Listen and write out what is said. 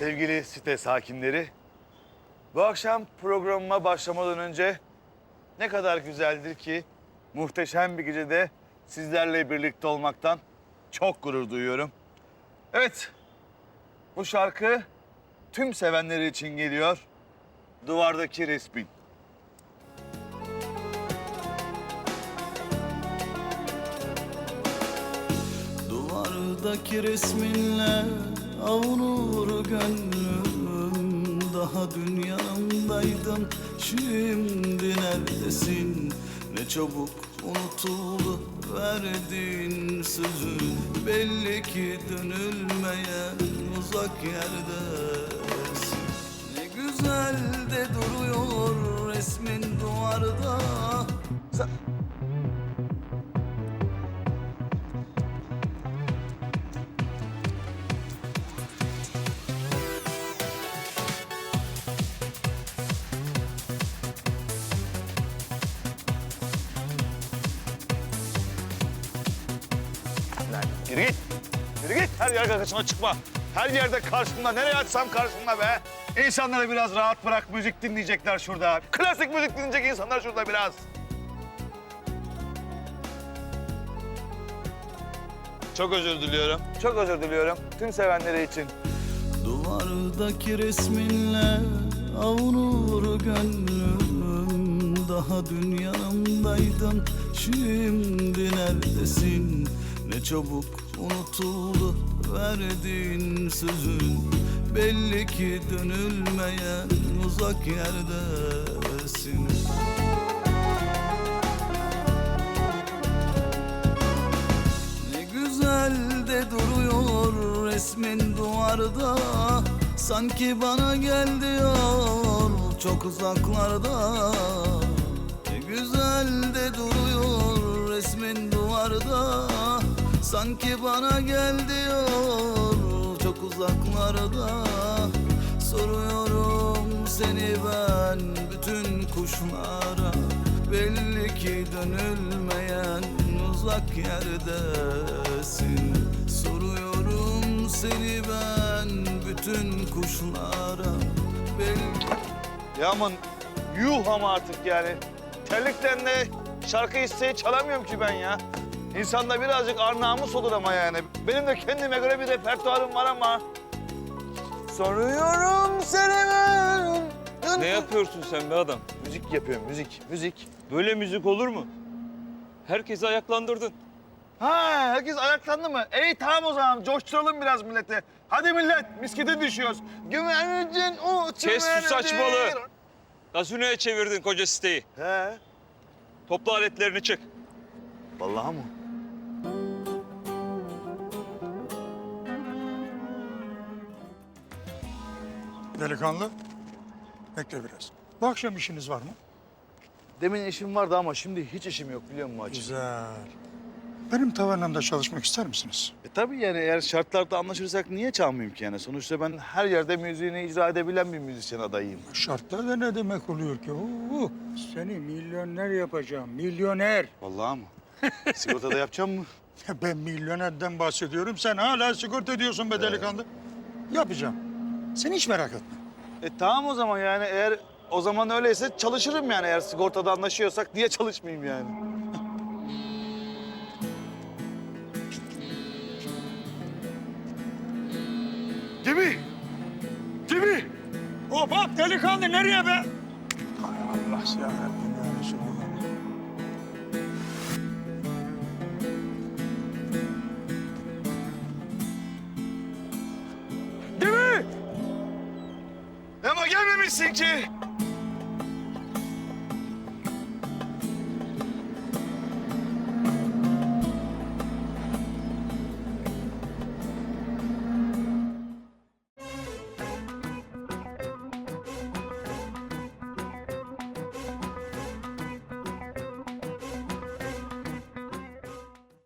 sevgili site sakinleri. Bu akşam programıma başlamadan önce ne kadar güzeldir ki muhteşem bir gecede sizlerle birlikte olmaktan çok gurur duyuyorum. Evet, bu şarkı tüm sevenleri için geliyor. Duvardaki resmin. Duvardaki resminle avunur gönlüm. Daha dün yanımdaydın şimdi neredesin? Ne çabuk unutuldu verdiğin sözün Belli ki dönülmeyen uzak yerdesin. Ne güzel de duruyor resmin duvarda. Sen- Lan yürü git. Yürü git. Her yer karşıma çıkma. Her yerde karşımda. Nereye açsam karşımda be. İnsanları biraz rahat bırak. Müzik dinleyecekler şurada. Klasik müzik dinleyecek insanlar şurada biraz. Çok özür diliyorum. Çok özür diliyorum. Tüm sevenleri için. Duvardaki resminle avunur gönlüm Daha dün yanımdaydın şimdi neredesin Ne çabuk unutuldu verdiğin sözün Belli ki dönülmeyen uzak yerdesin. Ne güzel de duruyor resmin duvarda Sanki bana gel diyor çok uzaklarda. Ne güzel de duruyor resmin duvarda Sanki bana gel diyor çok uzaklarda Soruyorum seni ben bütün kuşlara Belli ki dönülmeyen uzak yerdesin Soruyorum seni ben bütün kuşlara Belli Ya aman yuh ama artık yani. Terlikten de şarkı isteği çalamıyorum ki ben ya. İnsanda birazcık ar namus olur ama yani. Benim de kendime göre bir repertuarım var ama. Soruyorum seni ben. Ne yapıyorsun sen be adam? Müzik yapıyorum, müzik, müzik. Böyle müzik olur mu? Herkesi ayaklandırdın. Ha, herkes ayaklandı mı? İyi tamam o zaman, coşturalım biraz milleti. Hadi millet, miskete düşüyoruz. Güvercin uçuverdi. Kes şu saçmalığı. Gazinoya çevirdin koca siteyi. He, Topla aletlerini çık. vallahi mı? Delikanlı, bekle biraz. Bu akşam işiniz var mı? Demin işim vardı ama şimdi hiç işim yok biliyor musun hacı? Güzel. Benim tavernamda çalışmak ister misiniz? E tabii yani eğer şartlarda anlaşırsak niye çalmayayım ki yani? Sonuçta ben her yerde müziğini icra edebilen bir müzisyen adayıyım. Şartlar da ne demek oluyor ki? Oo, seni milyoner yapacağım, milyoner. Vallahi mı? Sigortada yapacağım mı? Ben milyonerden bahsediyorum, sen hala sigorta ediyorsun be delikanlı. Yapacağım. Sen hiç merak etme. E tamam o zaman yani eğer o zaman öyleyse çalışırım yani eğer sigortada anlaşıyorsak niye çalışmayayım yani? Gibi! Gibi! Hop hop delikanlı nereye be? Hay Allah yarabbim ya Resulallah. Gelmemişsin ki.